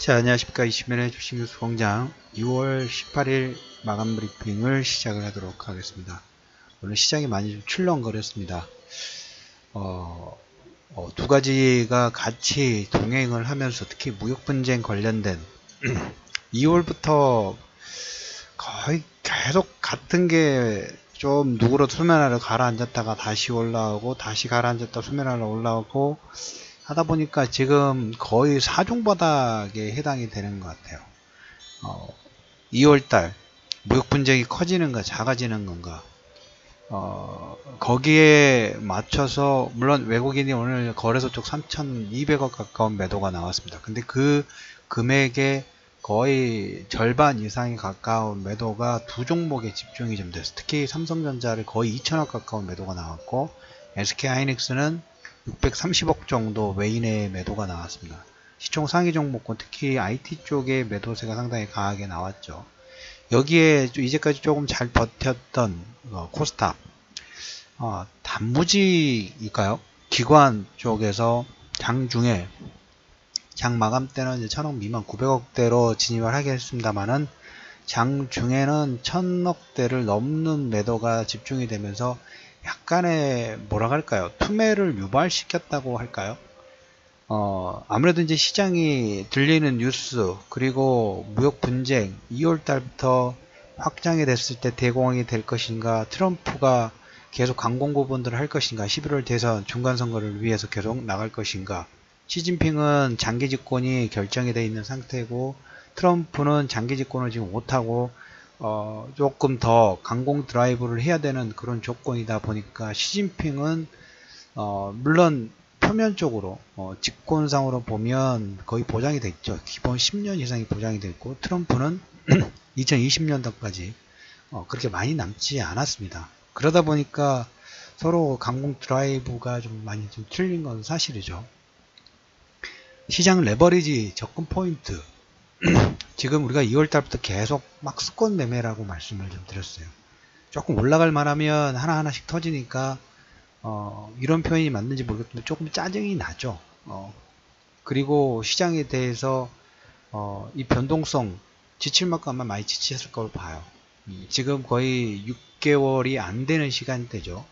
자, 안녕하십니까. 20년의 주식뉴스 공장 6월 18일 마감 브리핑을 시작을 하도록 하겠습니다. 오늘 시장이 많이 좀 출렁거렸습니다. 어, 어, 두 가지가 같이 동행을 하면서 특히 무역 분쟁 관련된 2월부터 거의 계속 같은 게 좀 누구로 수면하러 가라앉았다가 다시 올라오고 다시 가라앉았다 수면하러 올라오고 하다 보니까 지금 거의 사중바닥에 해당이 되는 것 같아요. 어, 2월달 무역 분쟁이 커지는가 작아지는 건가 어, 거기에 맞춰서 물론 외국인이 오늘 거래소 쪽 3,200억 가까운 매도가 나왔습니다. 근데 그 금액의 거의 절반 이상이 가까운 매도가 두 종목에 집중이 좀 됐어요. 특히 삼성전자를 거의 2천억 가까운 매도가 나왔고 SK하이닉스는 630억 정도 외인의 매도가 나왔습니다. 시총 상위 종목군 특히 IT 쪽의 매도세가 상당히 강하게 나왔죠. 여기에 이제까지 조금 잘 버텼던 어, 코스닥 어, 단무지일까요? 기관 쪽에서 장중에 장 마감 때는 이제 천억 미만 900억대로 진입을 하게 했습니다만은 장중에는 천억대를 넘는 매도가 집중이 되면서 약간의 뭐라 할까요? 투매를 유발시켰다고 할까요? 어, 아무래도 이제 시장이 들리는 뉴스 그리고 무역 분쟁 2월 달부터 확장이 됐을 때 대공황이 될 것인가 트럼프가 계속 강공 부분들을 할 것인가 11월 대선 중간 선거를 위해서 계속 나갈 것인가 시진핑은 장기 집권이 결정이 되어 있는 상태고 트럼프는 장기 집권을 지금 못하고 어, 조금 더 강공 드라이브를 해야 되는 그런 조건이다 보니까 시진핑은 어, 물론 표면적으로 어, 집권상으로 보면 거의 보장이 됐죠. 기본 10년 이상이 보장이 됐고 트럼프는 2020년도까지 어, 그렇게 많이 남지 않았습니다. 그러다 보니까 서로 강공 드라이브가 좀 많이 좀 틀린 건 사실이죠. 시장 레버리지 접근 포인트 지금 우리가 2월달부터 계속 막 수권 매매라고 말씀을 좀 드렸어요. 조금 올라갈 만하면 하나하나씩 터지니까 어, 이런 표현이 맞는지 모르겠는데 조금 짜증이 나죠. 어, 그리고 시장에 대해서 어, 이 변동성 지칠 만큼 아마 많이 지치셨을 걸 봐요. 지금 거의 6개월이 안 되는 시간대죠.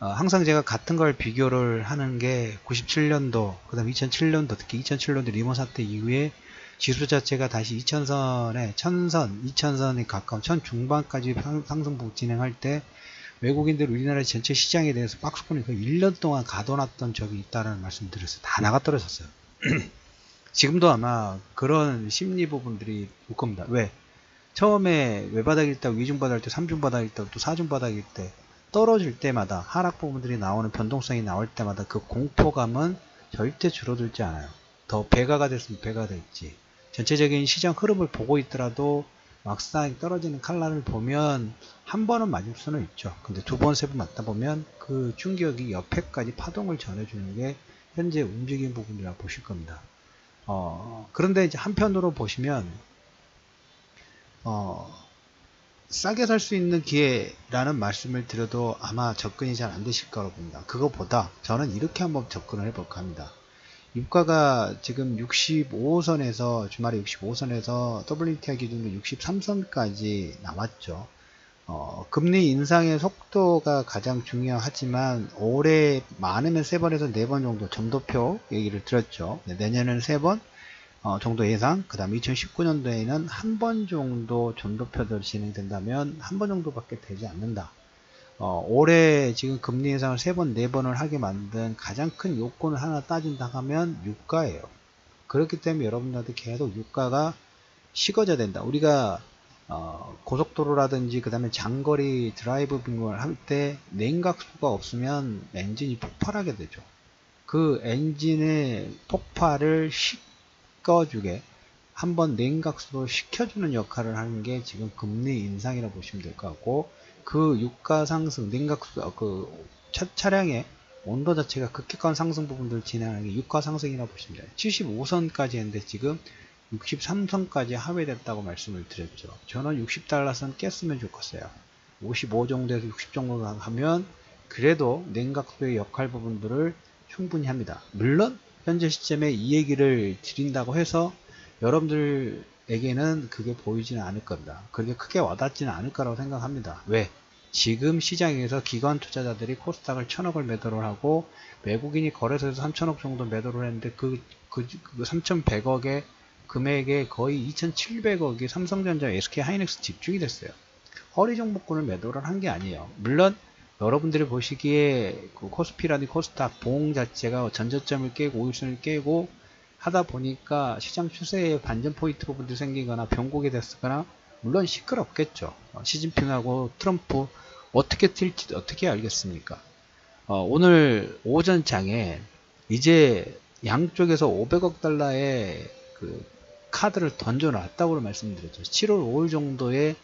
어, 항상 제가 같은 걸 비교를 하는 게 97년도, 그 다음 2007년도, 특히 2007년도 리모 사태 이후에 지수 자체가 다시 2000선에, 1000선, 2000선에 가까운 1000 중반까지 상승폭 진행할 때 외국인들 우리나라 전체 시장에 대해서 박스권이 거의 1년 동안 가둬놨던 적이 있다는 말씀 드렸어요. 다 나가 떨어졌어요. 지금도 아마 그런 심리 부분들이 올 겁니다. 왜? 처음에 외바닥일 때, 위중바닥일 때, 삼중바닥일 때, 또 사중바닥일 때 떨어질 때마다 하락 부분들이 나오는 변동성이 나올 때마다 그 공포감은 절대 줄어들지 않아요. 더 배가가 됐으면 배가 됐지. 전체적인 시장 흐름을 보고 있더라도 막상 떨어지는 칼날을 보면 한 번은 맞을 수는 있죠. 근데 두 번, 세 번 맞다 보면 그 충격이 옆에까지 파동을 전해주는 게 현재 움직임 부분이라고 보실 겁니다. 어, 그런데 이제 한편으로 보시면, 어, 싸게 살 수 있는 기회라는 말씀을 드려도 아마 접근이 잘 안 되실 거라고 봅니다. 그거보다 저는 이렇게 한번 접근을 해볼까 합니다. 유가가 지금 65선에서 주말에 65선에서 WTI 기준으로 63선까지 나왔죠. 어, 금리 인상의 속도가 가장 중요하지만 올해 많으면 3번에서 4번 정도 점도표 얘기를 들었죠. 네, 내년에는 3번, 어, 정도 예상, 그 다음 2019년도에는 한 번 정도 전도표들 진행된다면 한 번 정도밖에 되지 않는다. 어, 올해 지금 금리 인상을 세 번, 네 번을 하게 만든 가장 큰 요건을 하나 따진다 하면 유가예요. 그렇기 때문에 여러분들한테 계속 유가가 식어져야 된다. 우리가 어, 고속도로라든지 그 다음에 장거리 드라이브 빙을 할 때 냉각수가 없으면 엔진이 폭발하게 되죠. 그 엔진의 폭발을 식 꺼주게 한번 냉각수로 식혀주는 역할을 하는 게 지금 금리 인상이라고 보시면 될 것 같고 그 유가 상승 냉각수 그 차, 차량의 온도 자체가 급격한 상승 부분들을 진행하는 게 유가 상승이라고 보시면 돼요. 75선까지 했는데 지금 63선까지 하회됐다고 말씀을 드렸죠. 저는 60달러선 깼으면 좋겠어요. 55 정도에서 60 정도 하면 그래도 냉각수의 역할 부분들을 충분히 합니다. 물론 현재 시점에 이 얘기를 드린다고 해서 여러분들 에게는 그게 보이지는 않을 겁니다. 그렇게 크게 와닿지는 않을 거라고 생각합니다. 왜? 지금 시장에서 기관 투자자들이 코스닥을 천억을 매도를 하고 외국인이 거래소에서 3천억 정도 매도를 했는데 그, 그, 그 3,100억의 금액에 거의 2,700억이 삼성전자, SK 하이닉스 집중이 됐어요. 허리 종목군을 매도를 한 게 아니에요. 물론 여러분들이 보시기에 그 코스피라는 코스닥 봉 자체가 전저점을 깨고 5일선을 깨고 하다 보니까 시장 추세에 반전 포인트 부분들이 생기거나 변곡이 됐거나 물론 시끄럽겠죠. 어, 시진핑하고 트럼프 어떻게 튈지 어떻게 알겠습니까? 어, 오늘 오전 장에 이제 양쪽에서 500억 달러의 그 카드를 던져놨다고 말씀드렸죠. 7월 5일 정도에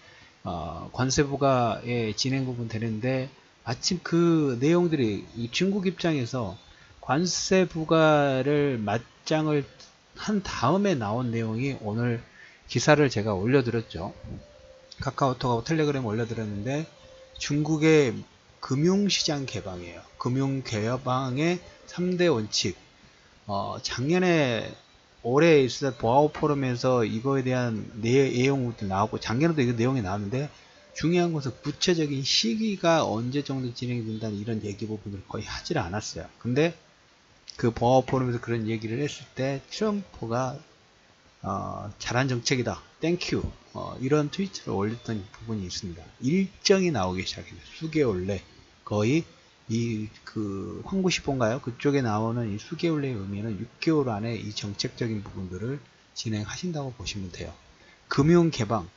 어, 관세부가의 진행 부분 되는데 마침 그 내용들이 중국 입장에서 관세 부과를 맞장을 한 다음에 나온 내용이 오늘 기사를 제가 올려드렸죠. 카카오톡하고 텔레그램 올려드렸는데 중국의 금융시장 개방이에요. 금융 개방의 3대 원칙. 어, 작년에 올해 있었던 보아오 포럼에서 이거에 대한 내용도 나오고 작년에도 이 내용이 나왔는데 중요한 것은 구체적인 시기가 언제 정도 진행된다는 이런 얘기 부분을 거의 하질 않았어요. 근데 그 보아 포럼에서 그런 얘기를 했을 때 트럼프가 어, 잘한 정책이다. 땡큐. 어, 이런 트위터를 올렸던 부분이 있습니다. 일정이 나오기 시작했어요. 수개월 내 거의 이 그 황구시본가요? 그쪽에 나오는 이 수개월 내의 의미는 6개월 안에 이 정책적인 부분들을 진행하신다고 보시면 돼요. 금융 개방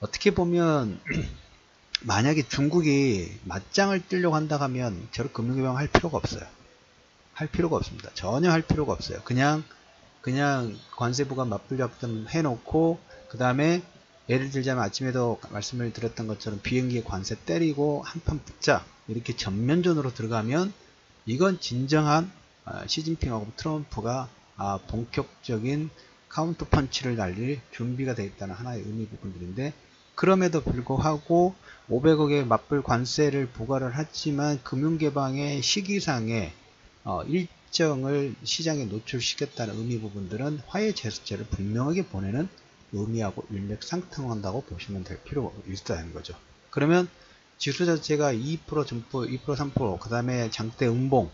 어떻게 보면 만약에 중국이 맞짱을 뜨려고 한다 하면 저를 금융 개방 할 필요가 없어요. 할 필요가 없습니다. 전혀 할 필요가 없어요. 그냥 그냥 관세부가 맞불작전 해놓고 그 다음에 예를 들자면 아침에도 말씀을 드렸던 것처럼 비행기에 관세 때리고 한판 붙자 이렇게 전면전으로 들어가면 이건 진정한 아, 시진핑하고 트럼프가 아, 본격적인 카운터 펀치를 날릴 준비가 되어 있다는 하나의 의미 부분들인데 그럼에도 불구하고 500억의 맞불 관세를 부과를 했지만 금융개방의 시기상에 어, 일정을 시장에 노출시켰다는 의미 부분들은 화해 제스처를 분명하게 보내는 의미하고 일맥상통한다고 보시면 될 필요가 있다는 거죠. 그러면 지수 자체가 2% 점프, 2% 3%그 다음에 장대 음봉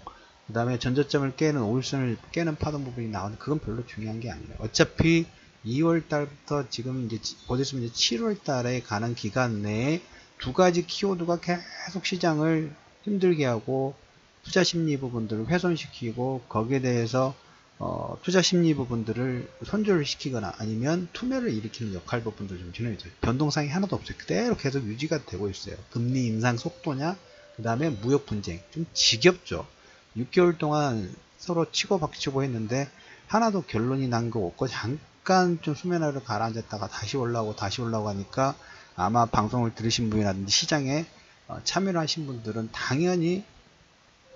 그 다음에 전저점을 깨는 올선을 깨는 파동 부분이 나오는 그건 별로 중요한 게 아니에요. 어차피 2월 달부터 지금 이제 곧 있으면 이제 7월 달에 가는 기간 내에 두 가지 키워드가 계속 시장을 힘들게 하고 투자 심리 부분들을 훼손시키고 거기에 대해서 어, 투자 심리 부분들을 손절을 시키거나 아니면 투매를 일으키는 역할 부분들 좀 진행이 변동상이 하나도 없어요. 그대로 계속 유지가 되고 있어요. 금리 인상 속도냐, 그 다음에 무역 분쟁. 좀 지겹죠. 6개월 동안 서로 치고박치고 했는데 하나도 결론이 난 거 없고 잠깐 좀 수면 아래로 가라앉았다가 다시 올라오고 다시 올라오고 하니까 아마 방송을 들으신 분이라든지 시장에 어, 참여를 하신 분들은 당연히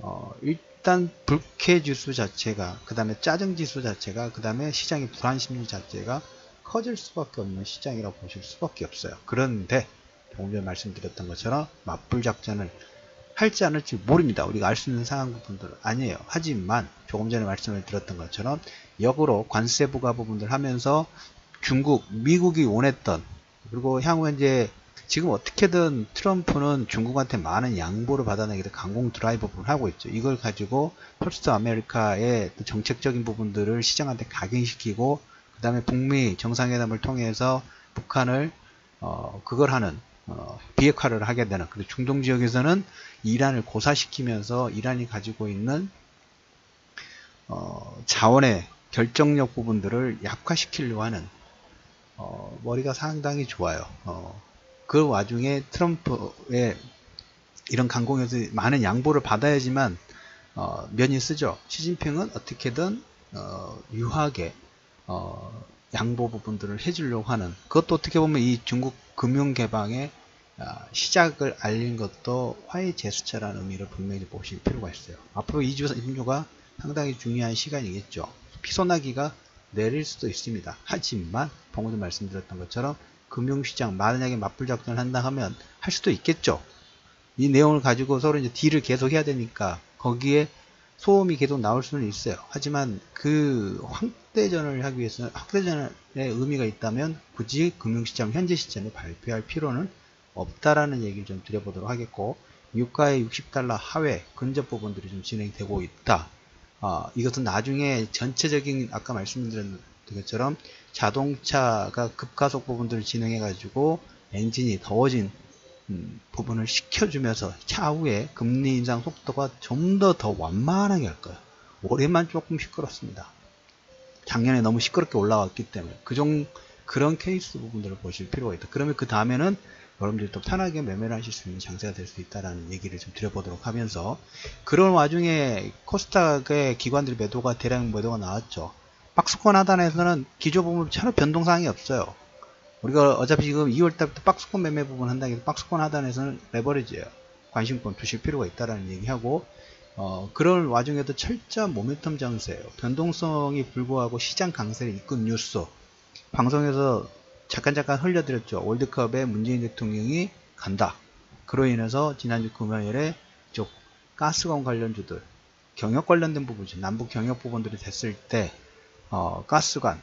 어, 일단 불쾌 지수 자체가 그 다음에 짜증 지수 자체가 그 다음에 시장의 불안 심리 자체가 커질 수밖에 없는 시장이라고 보실 수밖에 없어요. 그런데 조금 전에 말씀드렸던 것처럼 맞불 작전을 할지 않을지 모릅니다. 우리가 알 수 있는 상황 부분들은 아니에요. 하지만 조금 전에 말씀을 드렸던 것처럼 역으로 관세 부과 부분들 하면서 중국, 미국이 원했던 그리고 향후 현재 지금 어떻게든 트럼프는 중국한테 많은 양보를 받아내기 위해 강공 드라이브 부분을 하고 있죠. 이걸 가지고 퍼스트 아메리카의 정책적인 부분들을 시장한테 각인시키고 그 다음에 북미 정상회담을 통해서 북한을 어, 그걸 하는 어, 비핵화를 하게 되는 그리고 중동 지역에서는 이란을 고사시키면서 이란이 가지고 있는 어, 자원의 결정력 부분들을 약화시키려고 하는 어, 머리가 상당히 좋아요. 어, 그 와중에 트럼프의 이런 강공에서 많은 양보를 받아야지만 어, 면이 쓰죠. 시진핑은 어떻게든 어, 유하게 어, 양보 부분들을 해주려고 하는 그것도 어떻게 보면 이 중국 금융 개방의 아, 시작을 알린 것도 화해 제스처라는 의미를 분명히 보실 필요가 있어요. 앞으로 2주, 3주가 상당히 중요한 시간이겠죠. 피소나기가 내릴 수도 있습니다. 하지만 방금 말씀드렸던 것처럼 금융시장 만약에 맞불 작전을 한다 하면 할 수도 있겠죠. 이 내용을 가지고 서로 이제 딜을 계속 해야 되니까 거기에 소음이 계속 나올 수는 있어요. 하지만 그 황, 확대전을 하기 위해서는 확대전의 의미가 있다면 굳이 금융시장 현재 시점에 발표할 필요는 없다라는 얘기를 좀 드려보도록 하겠고 유가의 60달러 하회 근접 부분들이 좀 진행되고 있다. 어, 이것은 나중에 전체적인 아까 말씀드린 것처럼 자동차가 급가속 부분들을 진행해 가지고 엔진이 더워진 음, 부분을 시켜주면서 차후에 금리 인상 속도가 좀더더 완만하게 할 거예요. 올해만 조금 시끄럽습니다. 작년에 너무 시끄럽게 올라왔기 때문에 그종 그런 케이스 부분들을 보실 필요가 있다. 그러면 그 다음에는 여러분들이 또 편하게 매매를 하실 수 있는 장세가 될 수 있다라는 얘기를 좀 드려보도록 하면서 그런 와중에 코스닥의 기관들이 매도가 대량 매도가 나왔죠. 박스권 하단에서는 기조 부분 전혀 변동사항이 없어요. 우리가 어차피 지금 2월달부터 박스권 매매 부분 한다고 해서 박스권 하단에서는 레버리지예요. 관심권 두실 필요가 있다라는 얘기하고 어, 그런 와중에도 철저한 모멘텀 장세예요. 변동성이 불구하고 시장 강세를 이끈 뉴스 방송에서 잠깐 잠깐 흘려드렸죠. 월드컵에 문재인 대통령이 간다. 그로 인해서 지난주 금요일에 쪽 가스관 관련주들 경역 관련된 부분이죠. 남북 경역 부분들이 됐을 때 어, 가스관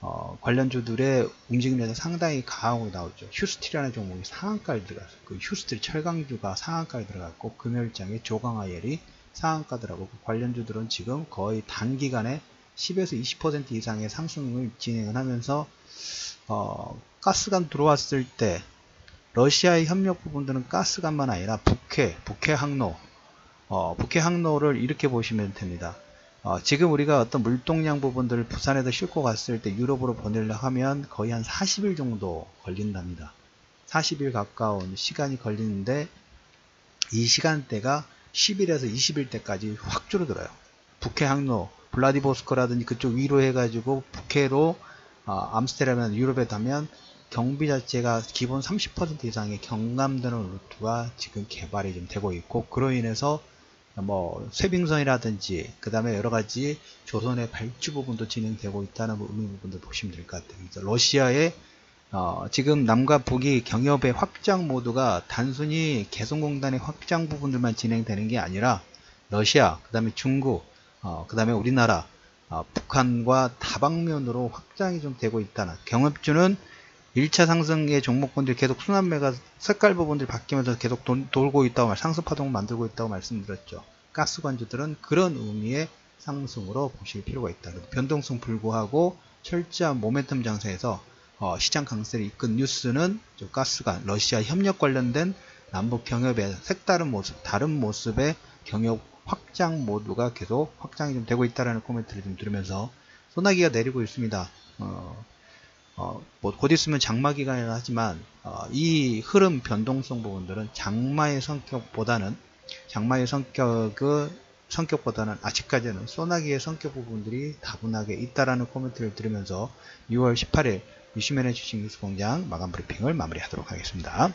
어, 관련주들의 움직임에서 상당히 강하고 나오죠. 휴스틸이라는 종목이 상한가에 들어갔어요. 그 휴스틸 철강주가 상한가에 들어갔고 금요일장에 조강아열이 상한가더라고. 그 관련주들은 지금 거의 단기간에 10에서 20% 이상의 상승을 진행을 하면서 어, 가스관 들어왔을 때 러시아의 협력 부분들은 가스관만 아니라 북해, 북해 항로, 어, 북해 항로를 이렇게 보시면 됩니다. 어, 지금 우리가 어떤 물동량 부분들을 부산에서 싣고 갔을 때 유럽으로 보내려 하면 거의 한 40일 정도 걸린답니다. 40일 가까운 시간이 걸리는데 이 시간대가 10일에서 20일 때까지 확 줄어들어요. 북해 항로, 블라디보스코라든지 그쪽 위로 해가지고 북해로 어, 암스테르담이나 유럽에 가면 경비 자체가 기본 30% 이상의 경감되는 루트가 지금 개발이 좀 되고 있고 그로 인해서 뭐 쇠빙선이라든지 그 다음에 여러 가지 조선의 발주 부분도 진행되고 있다는 의미 부분도 보시면 될 것 같아요. 그래서 러시아의 어, 지금 남과 북이 경협의 확장 모드가 단순히 개성공단의 확장 부분들만 진행되는 게 아니라 러시아, 그 다음에 중국, 어, 그 다음에 우리나라, 어, 북한과 다방면으로 확장이 좀 되고 있다는 경협주는 1차 상승의 종목군들이 계속 순환매가 색깔 부분들이 바뀌면서 계속 도, 돌고 있다고 상승 파동을 만들고 있다고 말씀드렸죠. 가스 관주들은 그런 의미의 상승으로 보실 필요가 있다. 변동성 불구하고 철저한 모멘텀 장세에서 어, 시장 강세를 이끈 뉴스는 가스관, 러시아 협력 관련된 남북 경협의 색다른 모습, 다른 모습의 경협 확장 모드가 계속 확장이 좀 되고 있다는 코멘트를 좀 들으면서 소나기가 내리고 있습니다. 어, 어, 뭐곧 있으면 장마 기간이라 하지만 어, 이 흐름 변동성 부분들은 장마의 성격보다는 장마의 성격의 성격보다는 아직까지는 소나기의 성격 부분들이 다분하게 있다라는 코멘트를 들으면서 6월 18일 유시면의 주식 뉴스 공장 마감 브리핑을 마무리하도록 하겠습니다.